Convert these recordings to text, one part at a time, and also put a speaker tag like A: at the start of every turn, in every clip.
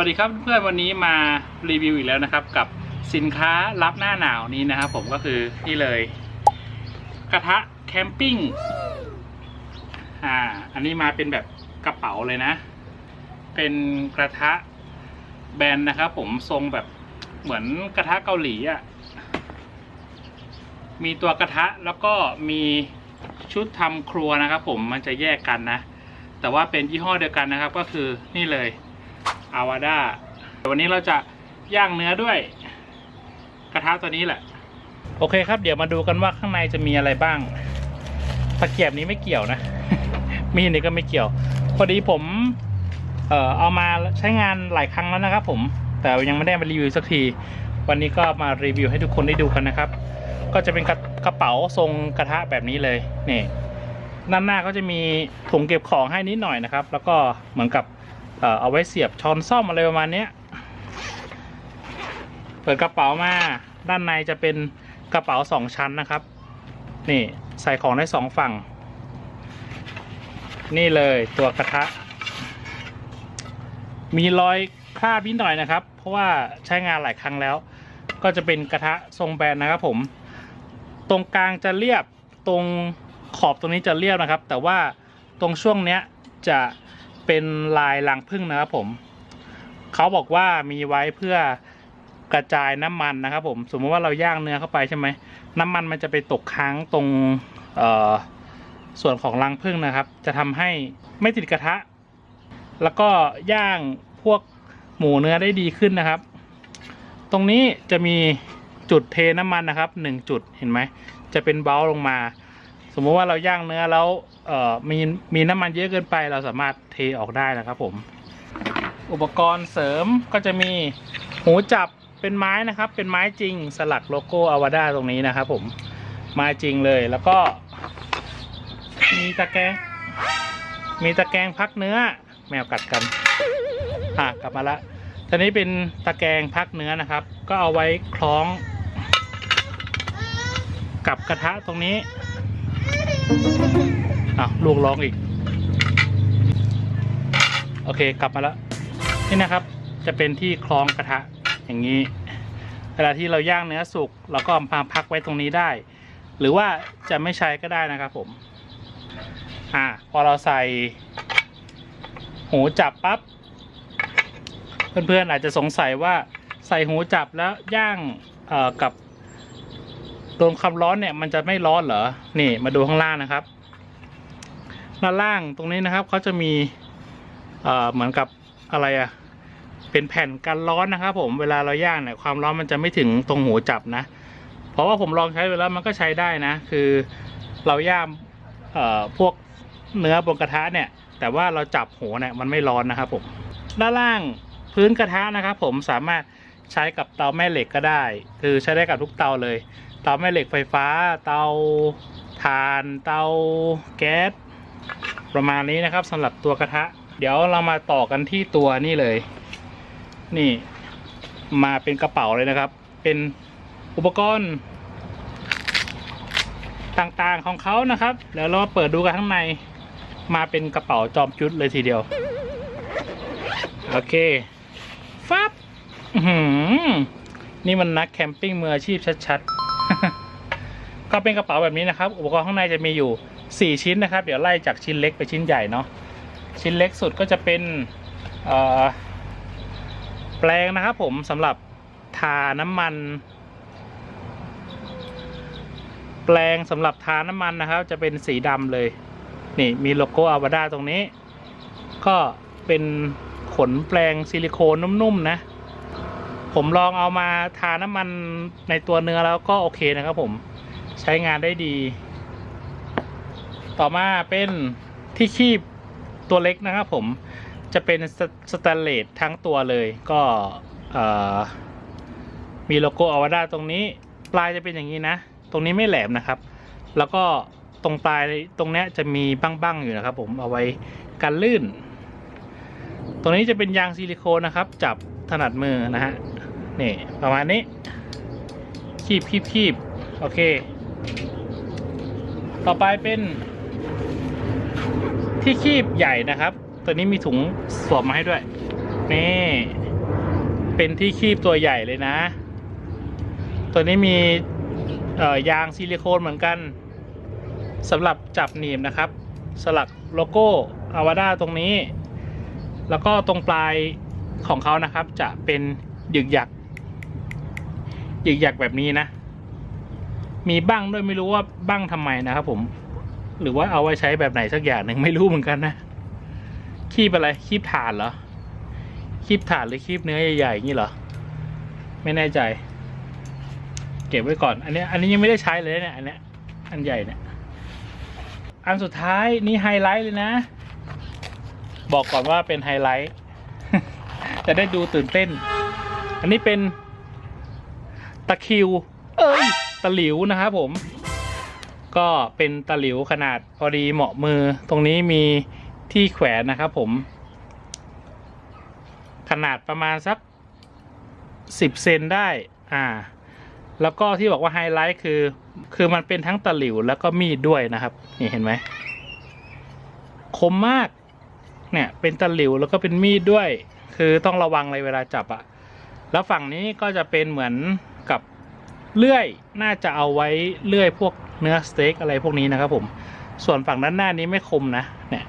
A: วัสดีครับเพื่อนวันนี้มารีวิวอีกแล้วนะครับ กับสินค้ารับหน้าหนาวนี้นะครับ ผมก็คือนี่เลย กระทะแคมปิ้งอ่าอันนี้มาเป็นแบบกระเป๋าเลยนะ เป็นกระทะแบนนะครับผมทรงแบบเหมือนกระทะเกาหลีอะ่ะมีตัวกระทะแล้วก็มีชุดทำครัวนะครับ ผมมันจะแยกกันนะ แต่ว่าเป็นยี่ห้อเดียวกันนะครับ ก็คือนี่เลย อาวาด้าวันนี้เราจะย่างเนื้อด้วย กระทะตัวนี้แหละ โอเคครับ เดี๋ยวมาดูกันว่าข้างในจะมีอะไรบ้าง ตะเกียบนี้ไม่เกี่ยวนะ มีนี่ก็ไม่เกี่ยว พอดีผม เอ่อเอามาใช้งานหลายครั้งแล้วนะครับผม แต่ยังไม่ได้มารีวิวสักที วันนี้ก็มารีวิวให้ทุกคนได้ดูกันนะครับ ก็จะเป็นกระกระเป๋าทรงกระทะแบบนี้เลย นี่ด้านหน้าก็จะมีถุงเก็บของให้นิดหน่อยนะครับ แล้วก็เหมือนกับ เอาไว้เสียบช้อนซ่อมอะไรประมาณนี้เปิดกระเป๋ามาด้านในจะเป็นกระเป๋าสองชั้นนะครับ นี่ใส่ของได้สองฝั่ง นี่เลยตัวกระทะ มีรอยคราบนิดหน่อยนะครับ เพราะว่าใช้งานหลายครั้งแล้ว ก็จะเป็นกระทะทรงแบนนะครับผม ตรงกลางจะเรียบตรงขอบตรงนี้จะเรียบนะครับ แต่ว่าตรงช่วงเนี้ยจะ เป็นลายรังผึ้งนะครับผมเขาบอกว่ามีไว้เพื่อกระจายน้ำมันนะครับ ผม สมมติว่าเราย่างเนื้อเข้าไปใช่ไหมน้ำมันมันจะไปตกค้างตรงเส่วนของรังผึ้งนะครับ จะทำให้ไม่ติดกระทะ แล้วก็ย่างพวกหมูเนื้อได้ดีขึ้นนะครับ ตรงนี้จะมีจุดเทน้ำมันนะครับหนึ่งจุดเห็นไหมจะเป็นเบ้าลงมา มมติว่าเราย่างเนื้อแล้วเอ่อมีมีน้ำมันเยอะเกินไป เราสามารถเทออกได้นะครับผม อุปกรณ์เสริมก็จะมีหูจับเป็นไม้นะครับ เป็นไม้จริงสลักโลโก้อวาด้าตรงนี้นะครับผมไม้จริงเลยแล้วก็ มีตะแกรงมีตะแกรงพักเนื้อ แมวกัดกันอะกลับมาละทีนี้เป็นตะแกรงพักเนื้อนะครับ ก็เอาไว้คล้อง กับกระทะตรงนี้ อ้าวลูกร้องอีก โอเคกลับมาแล้ว นี่นะครับ จะเป็นที่คล้องกระทะอย่างนี้ เวลาที่เราย่างเนื้อสุกเราก็มาพักไว้ตรงนี้ได้ หรือว่าจะไม่ใช้ก็ได้นะครับผม อ่า พอเราใส่หูจับปั๊บเพื่อนๆอาจจะสงสัยว่าใส่หูจับแล้วย่างกับ โดนความร้อนเนี่ยมันจะไม่ร้อนเหรอ นี่มาดูข้างล่างนะครับด้านล่างตรงนี้นะครับเขาจะมีเอ่อเหมือนกับอะไรอะเป็นแผ่นกันร้อนนะครับ ผมเวลาเราย่างเนี่ยความร้อนมันจะไม่ถึงตรงหูจับนะ เพราะว่าผมลองใช้ไปแล้วมันก็ใช้ได้นะ คือเราย่างเอ่อพวกเนื้อบนกระทะเนี่ย แต่ว่าเราจับหัวเนี่ยมันไม่ร้อนนะครับผมด้านล่างพื้นกระทะนะครับ ผมสามารถใช้กับเตาแม่เหล็กก็ได้ คือใช้ได้กับทุกเตาเลย เตาแม่เหล็กไฟฟ้า เตาถ่าน เตาแก๊สประมาณนี้นะครับสำหรับตัวกระทะ เดี๋ยวเรามาต่อกันที่ตัวนี่เลย นี่มาเป็นกระเป๋าเลยนะครับ เป็นอุปกรณ์ต่างๆของเขานะครับเดี๋ยวเราาเปิดดูกันข้างในมาเป็นกระเป๋าจอมจุดเลยทีเดียว โอเคฟับนี่มันนักแคมปิ้งมืออาชีพชัดๆ ก็เป็นกระเป๋าแบบนี้นะครับ อุปกรณ์ข้างในจะมีอยู่ 4 ชิ้นนะครับ เดี๋ยวไล่จากชิ้นเล็กไปชิ้นใหญ่เนาะชิ้นเล็กสุดก็จะเป็นแปลงนะครับผมสำหรับทาน้ำมัน แปลงสำหรับทาน้ำมันนะครับ จะเป็นสีดำเลย นี่มีโลโก้อาวาด้าตรงนี้ ก็เป็นขนแปลงซิลิโคนนุ่มๆนะ ผมลองเอามาทาน้ำมันในตัวเนื้อแล้วก็โอเคนะครับผม ใช้งานได้ดี ต่อมาเป็นที่คีบตัวเล็กนะครับผมจะเป็นสแตนเลสทั้งตัวเลยก็มีโลโก้อวาด้าตรงนี้ ปลายจะเป็นอย่างนี้นะ ตรงนี้ไม่แหลมนะครับ แล้วก็ตรงปลายตรงนี้จะมีบ้างๆอยู่นะครับ ผมเอาไว้กันลื่น ตรงนี้จะเป็นยางซิลิโคนนะครับ จับถนัดมือนะฮะนี่ประมาณนี้คีบคีบคีบโอเค ต่อไปเป็นที่คีบใหญ่นะครับ ตัวนี้มีถุงสวมมาให้ด้วย นี่ เป็นที่คีบตัวใหญ่เลยนะ ตัวนี้มียางซิลิโคนเหมือนกันสำหรับจับหนีบนะครับ สลักโลโก้อาวาด้าตรงนี้ แล้วก็ตรงปลายของเขานะครับ จะเป็นหยึกหยักหยึกหยักแบบนี้นะ มีบ้างด้วยไม่รู้ว่าบ้างทำไมนะครับผม หรือว่าเอาไว้ใช้แบบไหนสักอย่างหนึ่งไม่รู้เหมือนกันนะคีบอะไรคีบถ่านเหรอคีบถ่านหรือคีบเนื้อใหญ่ๆอย่างนี้เหรอไม่แน่ใจ เก็บไว้ก่อน อันนี้ อันนี้ยังไม่ได้ใช้เลยเนี่ยอันเนี้ยอันใหญ่เนี่ยอันสุดท้ายนี่ไฮไลท์เลยนะ บอกก่อนว่าเป็นไฮไลท์จะได้ดูตื่นเต้น อันนี้เป็นตะคิว เอ้ยตะหลิวนะครับผม ก็เป็นตะหลิวขนาดพอดีเหมาะมือ ตรงนี้มีที่แขวนนะครับผม ขนาดประมาณสักสิบเซนได้ อ่า แล้วก็ที่บอกว่าไฮไลท์คือ คือมันเป็นทั้งตะหลิวแล้วก็มีดด้วยนะครับ นี่เห็นไหม คมมาก เนี่ย เป็นตะหลิวแล้วก็เป็นมีดด้วย คือต้องระวังเลยเวลาจับอะแล้วฝั่งนี้ก็จะเป็นเหมือน เลื่อยน่าจะเอาไว้เลื่อยพวกเนื้อสเต็กอะไรพวกนี้นะครับผมส่วนฝั่งด้านหน้านี้ไม่คมนะเนี่ย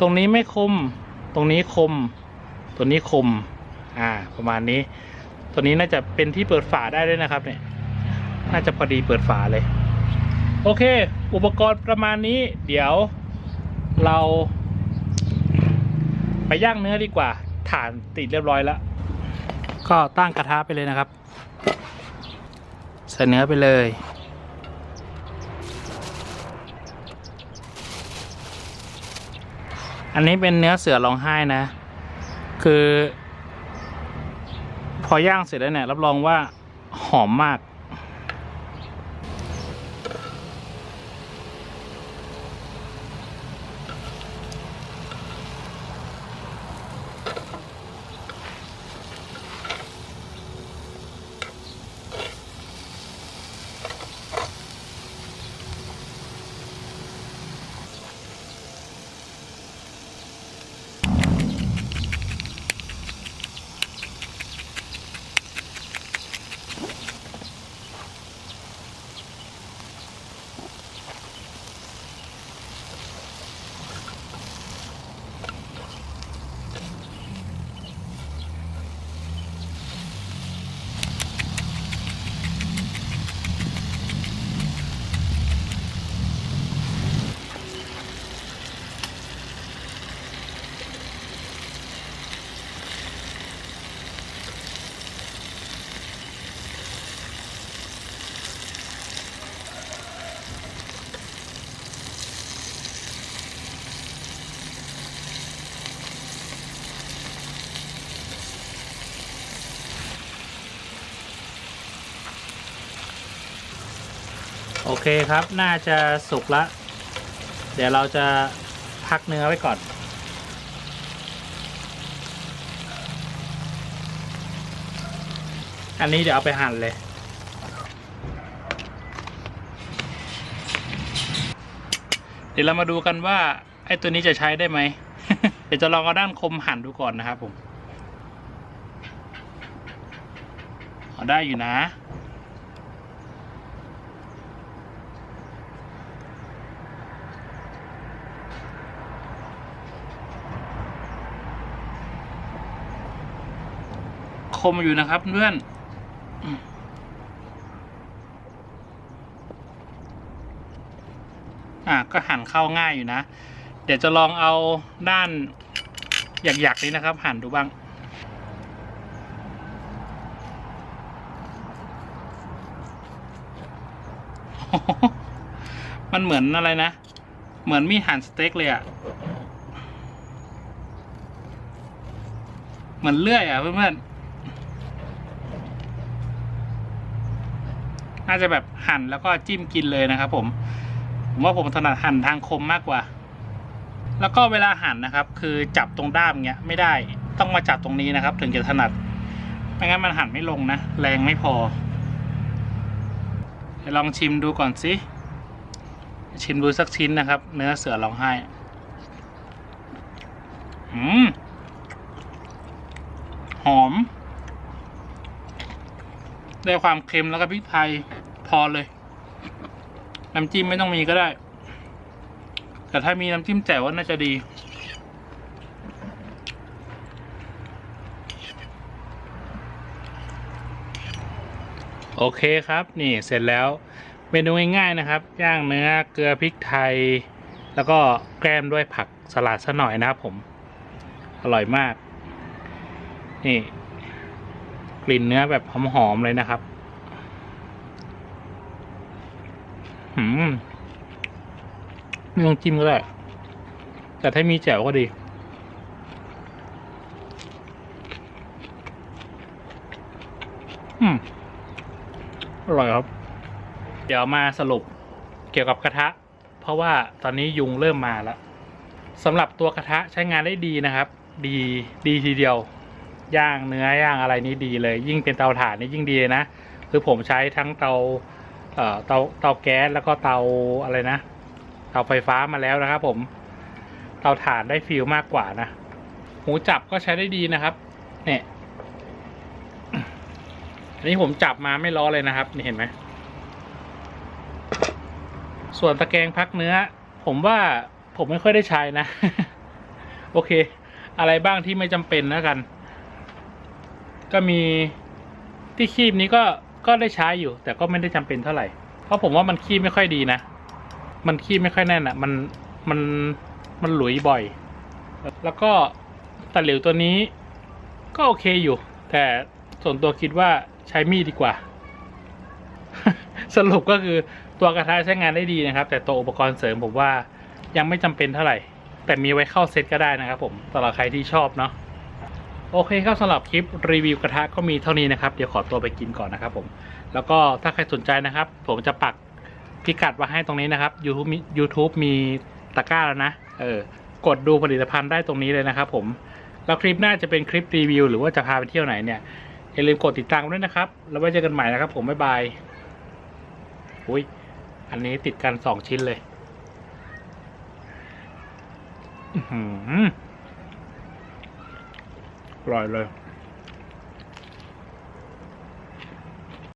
A: ตรงนี้ไม่คม ตรงนี้คม ตัวนี้คมอ่าประมาณนี้ ตัวนี้น่าจะเป็นที่เปิดฝาได้ด้วยนะครับเนี่ยน่าจะพอดีเปิดฝาเลย โอเค อุปกรณ์ประมาณนี้ เดี๋ยวเรา ไปย่างเนื้อดีกว่าถ่านติดเรียบร้อยแล้ว ก็ตั้งกระทะไปเลยนะครับ ใส่เนื้อไปเลย อันนี้เป็นเนื้อเสือร้องไห้นะ คือ พอย่างเสร็จแล้วเนี่ย รับรองว่าหอมมาก โอเคครับ น่าจะสุกละ เดี๋ยวเราจะพักเนื้อไว้ก่อน อันนี้เดี๋ยวเอาไปหั่นเลย เดี๋ยวเรามาดูกันว่า ไอ้ตัวนี้จะใช้ได้ไหม เดี๋ยวจะลองเอาด้านคมหั่นดูก่อนนะครับผม เอาได้อยู่นะ มอยู่นะครับเพื่อนอะก็หั่นเข้าง่ายอยู่นะ เดี๋ยวจะลองเอาด้านหยักๆนี้นะครับ หั่นดูบ้างมันเหมือนอะไรนะ เหมือนมีหั่นสเต็กเลยอะเหมือนเลื่อยอะเพื่อนๆ น่าจะแบบหั่นแล้วก็จิ้มกินเลยนะครับ ผมผมว่าผมถนัดหั่นทางคมมากกว่า แล้วก็เวลาหั่นนะครับ คือจับตรงด้ามเงี้ยไม่ได้ต้องมาจับตรงนี้นะครับ ถึงจะถนัดไม่งั้นมันหั่นไม่ลงนะแรงไม่พอลองชิมดูก่อนสิชิมดูสักชิ้นนะครับ เนื้อเสือร้องไห้อืมหอม ได้ความเค็มแล้วก็พริกไทยพอเลย น้ำจิ้มไม่ต้องมีก็ได้ แต่ถ้ามีน้ำจิ้มแจ่วก็น่าจะดี โอเคครับนี่เสร็จแล้วเมนูง่ายๆนะครับ ย่างเนื้อเกลือพริกไทย แล้วก็แกล้มด้วยผักสลัดซะหน่อยนะครับผม อร่อยมาก นี่ กลิ่นเนื้อแบบหอมๆเลยนะครับหืมไม่ต้องจิ้มก็ได้ แต่ถ้ามีแจ่วก็ดี อืม อร่อยครับ เดี๋ยวมาสรุปเกี่ยวกับกระทะ เพราะว่าตอนนี้ยุงเริ่มมาแล้วสำหรับตัวกระทะใช้งานได้ดีนะครับ ดีดีทีเดียว ย่างเนื้อย่างอะไรนี่ดีเลย ยิ่งเป็นเตาถ่านนี่ยิ่งดีนะคือผมใช้ทั้งเตาเอ่อเตาเตาแก๊สแล้วก็เตาอะไรนะเตาไฟฟ้ามาแล้วนะครับ ผม เตาถ่านได้ฟิลมากกว่านะหูจับก็ใช้ได้ดีนะครับเนี่ยอันนี้ผมจับมาไม่ล้อเลยนะครับ นี่เห็นไหมส่วนตะแกรงพักเนื้อ ผมว่าผมไม่ค่อยได้ใช้นะ โอเค อะไรบ้างที่ไม่จำเป็นแล้วกัน ก็มีที่คีบนี้ก็ก็ได้ใช้อยู่ แต่ก็ไม่ได้จำเป็นเท่าไหร่ เพราะผมว่ามันคีบไม่ค่อยดีนะ มันคีบไม่ค่อยแน่นอะ่ะ มันมันมันหลุยบ่อย แล้วก็ตะหลิวตัวนี้ก็โอเคอยู่ แต่ส่วนตัวคิดว่าใช้มีดดีกว่า สรุปก็คือตัวกระทะใช้งานได้ดีนะครับ แต่ตัวอุปกรณ์เสริมผมว่ายังไม่จำเป็นเท่าไหร่ แต่มีไว้เข้าเซตก็ได้นะครับผมสำหรับใครที่ชอบเนาะ โอเคครับสำหรับคลิปรีวิวกระทะก็มีเท่านี้นะครับ เดี๋ยวขอตัวไปกินก่อนนะครับผมแล้วก็ถ้าใครสนใจนะครับ ผมจะปักพิกัดไว้ให้ตรงนี้นะครับ YouTube มี YouTube มีตะกร้าแล้วนะเออกดดูผลิตภัณฑ์ได้ตรงนี้เลยนะครับผมแล้วคลิปหน้าจะเป็นคลิปรีวิวหรือว่าจะพาไปเที่ยวไหนเนี่ยอย่าลืมกดติดตามด้วยนะครับ แล้วไว้เจอกันใหม่นะครับ ผมบ๊ายบายอุ้ยอันนี้ติดกันสองชิ้นเลย อื้อหือ อร่อยเลย